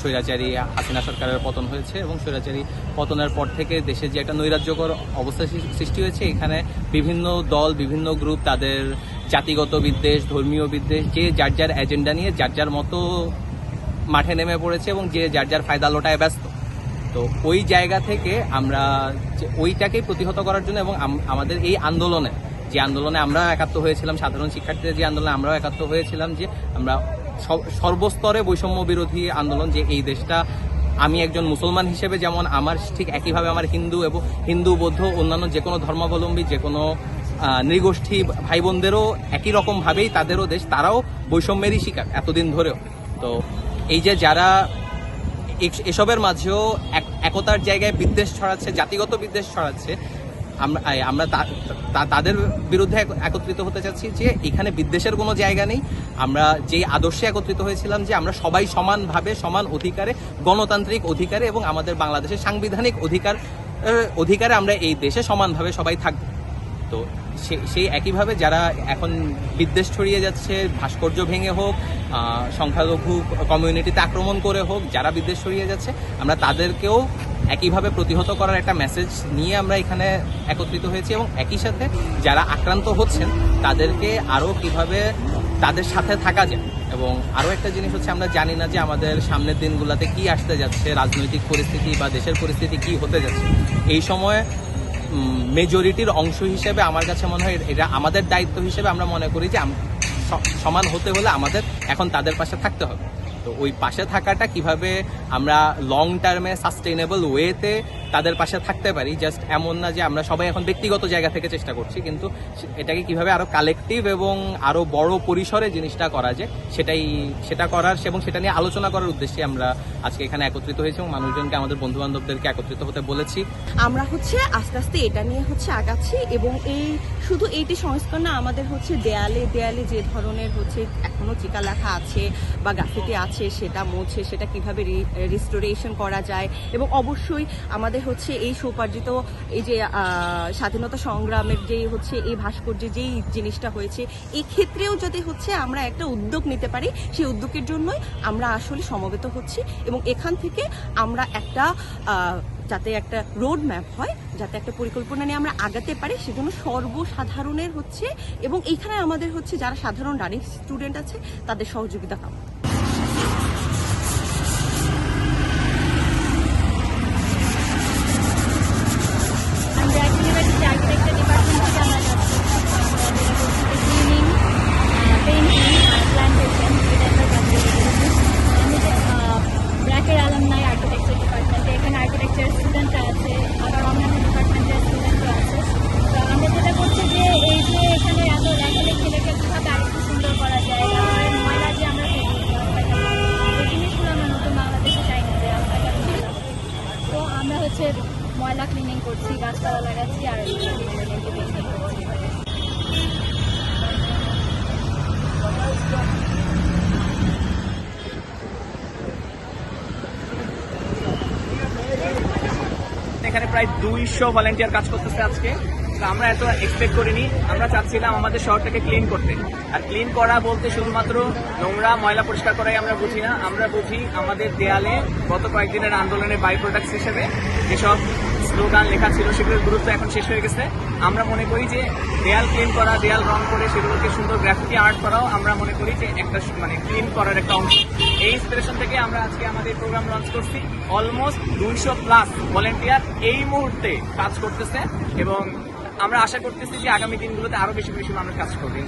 স্বৈরাচারী হাসিনা সরকারের পতন হয়েছে এবং স্বৈরাচারী পতনের পর থেকে দেশে যে একটা নৈরাজ্যকর অবস্থা সৃষ্টি হয়েছে, এখানে বিভিন্ন দল, বিভিন্ন গ্রুপ তাদের জাতিগত বিদ্বেষ, ধর্মীয় বিদ্বেষ, যে যার যার এজেন্ডা নিয়ে যার যার মতো মাঠে নেমে পড়েছে এবং যে যার যার ফায়দা লোটায় ব্যস্ত। তো ওই জায়গা থেকে আমরা যে ওইটাকে প্রতিহত করার জন্য এবং আমাদের এই আন্দোলনে, যে আন্দোলনে আমরা একাত্ম হয়েছিলাম, সাধারণ শিক্ষার্থীদের যে আন্দোলনে আমরাও একাত্ম হয়েছিলাম যে আমরা সর্বস্তরে বৈষম্য বিরোধী আন্দোলন যে এই দেশটা, আমি একজন মুসলমান হিসেবে যেমন আমার ঠিক একইভাবে আমার হিন্দু এবং হিন্দু, বৌদ্ধ, অন্যান্য যে কোনো ধর্মাবলম্বী, যে কোনো নৃগোষ্ঠী ভাই বোনদেরও একই রকমভাবেই তাদেরও দেশ, তারাও বৈষম্যেরই শিকার এতদিন ধরেও। তো এই যে যারা এসবের মাঝেও এক- একতার জায়গায় বিদ্বেষ ছড়াচ্ছে, জাতিগত বিদ্বেষ ছড়াচ্ছে আমরা তাদের বিরুদ্ধে একত্রিত হতে চাচ্ছি যে এখানে বিদ্বেষের কোনো জায়গা নেই। আমরা যেই আদর্শে একত্রিত হয়েছিলাম যে আমরা সবাই সমানভাবে, সমান অধিকারে, গণতান্ত্রিক অধিকারে এবং আমাদের বাংলাদেশের সাংবিধানিক অধিকার অধিকারে আমরা এই দেশে সমানভাবে সবাই থাকব। তো সেই একইভাবে যারা এখন বিদ্বেষ ছড়িয়ে যাচ্ছে, ভাস্কর্য ভেঙে হোক সংখ্যালঘু কমিউনিটিতে আক্রমণ করে হোক, যারা বিদ্বেষ ছড়িয়ে যাচ্ছে, আমরা তাদেরকেও একইভাবে প্রতিহত করার একটা মেসেজ নিয়ে আমরা এখানে একত্রিত হয়েছি এবং একই সাথে যারা আক্রান্ত হচ্ছেন, তাদেরকে আরও কীভাবে তাদের সাথে থাকা যায়? এবং আরও একটা জিনিস হচ্ছে, আমরা জানি না যে আমাদের সামনের দিনগুলোতে কি আসতে যাচ্ছে, রাজনৈতিক পরিস্থিতি বা দেশের পরিস্থিতি কি হতে যাচ্ছে। এই সময়ে মেজরিটির অংশ হিসেবে আমার কাছে মনে হয় এটা আমাদের দায়িত্ব হিসেবে আমরা মনে করি যে সমান হতে হলে আমাদের এখন তাদের পাশে থাকতে হবে। তো ওই পাশে থাকাটা কীভাবে আমরা লং টার্মে সাস্টেইনেবল ওয়েতে তাদের পাশে থাকতে পারি জাস্ট এমন না যে আমরা সবাই এখন ব্যক্তিগত জায়গা থেকে চেষ্টা করছি, কিন্তু এটাকে কীভাবে আরও কালেকটিভ এবং আরও বড় পরিসরে জিনিসটা করা যায়, সেটাই, সেটা করার এবং সেটা নিয়ে আলোচনা করার উদ্দেশ্যে আমরা আজকে এখানে একত্রিত হয়েছি এবং মানুষজনকে, আমাদের বন্ধু বান্ধবদেরকে একত্রিত হতে বলেছি। আমরা হচ্ছে আস্তে আস্তে এটা নিয়ে হচ্ছে আগাচ্ছি এবং এই শুধু এইটি সংস্কার না, আমাদের হচ্ছে দেয়ালে দেয়ালে যে ধরনের হচ্ছে এখনও চিকা লেখা আছে বা গ্রাফিতি আছে সেটা মুছে, সেটা কীভাবে রিস্টোরেশন করা যায় এবং অবশ্যই আমাদের হচ্ছে এই সৌপার্জিত এই যে স্বাধীনতা সংগ্রামের যে হচ্ছে এই ভাস্কর্যে যেই জিনিসটা হয়েছে এই ক্ষেত্রেও যদি হচ্ছে আমরা একটা উদ্যোগ নিতে পারি, সেই উদ্যোগের জন্যই আমরা আসলে সমবেত হচ্ছি এবং এখান থেকে আমরা একটা যাতে একটা রোড ম্যাপ হয়, যাতে একটা পরিকল্পনা নিয়ে আমরা আগাতে পারি, সেজন্য সর্বসাধারণের হচ্ছে এবং এইখানে আমাদের হচ্ছে যারা সাধারণ রানিং স্টুডেন্ট আছে, তাদের সহযোগিতা কাম আমরা ইউনিভার্সিটি আর্কিটেকচার ডিপার্টমেন্ট থেকে আমরা যাচ্ছি ক্লিনিং পেন্টিং আর প্ল্যান্টেশন এটা একটা সাবজেক্ট আমি যে ব্র্যাকের আলামনাই আর্কিটেকচার ডিপার্টমেন্টে এখানে আর্কিটেকচার স্টুডেন্টরা আছে আবার অন্যান্য ডিপার্টমেন্টের স্টুডেন্টরা আছে তো আমরা যেটা করছি যে এই যে এখানে এত লেখালেখি লেখা কীভাবে আরেকটু সুন্দর করা যায় তারপরে ময়লা যে আমরা ফেলি রাস্তাঘাটে, এই জিনিসগুলো আমরা নতুন বাংলাদেশে চাই না যে রাস্তাঘাট ময়লা। তো হচ্ছে ময়লা ক্লিনিং করছি গাছপালা লাগাচ্ছি আর এখানে প্রায় দুইশো ভলেন্টিয়ার কাজ করতেছে আজকে। আমরা এত এক্সপেক্ট করিনি। আমরা চাচ্ছিলাম আমাদের শহরটাকে ক্লিন করতে। আর ক্লিন করা বলতে শুধুমাত্র নোংরা ময়লা পরিষ্কার করাই আমরা বুঝি না। আমরা বুঝি আমাদের দেয়ালে গত কয়েকদিনের আন্দোলনের বাই প্রোডাক্টস হিসেবে যেসব স্লোগান লেখা ছিল সেগুলোর গুরুত্ব এখন শেষ হয়ে গেছে। আমরা মনে করি যে দেয়াল ক্লিন করা, দেয়াল রং করে সেগুলোকে সুন্দর গ্রাফিটি আর্ট করাও আমরা মনে করি যে একটা মানে ক্লিন করার একটা অংশ। এই ইন্সপিরেশন থেকে আমরা আজকে আমাদের প্রোগ্রাম লঞ্চ করছি। অলমোস্ট দুইশো প্লাস ভলেন্টিয়ার এই মুহূর্তে কাজ করতেছে এবং আমরা আশা করতেছি যে আগামী দিনগুলোতে আরও বেশি বেশি মানুষ কাজ করবে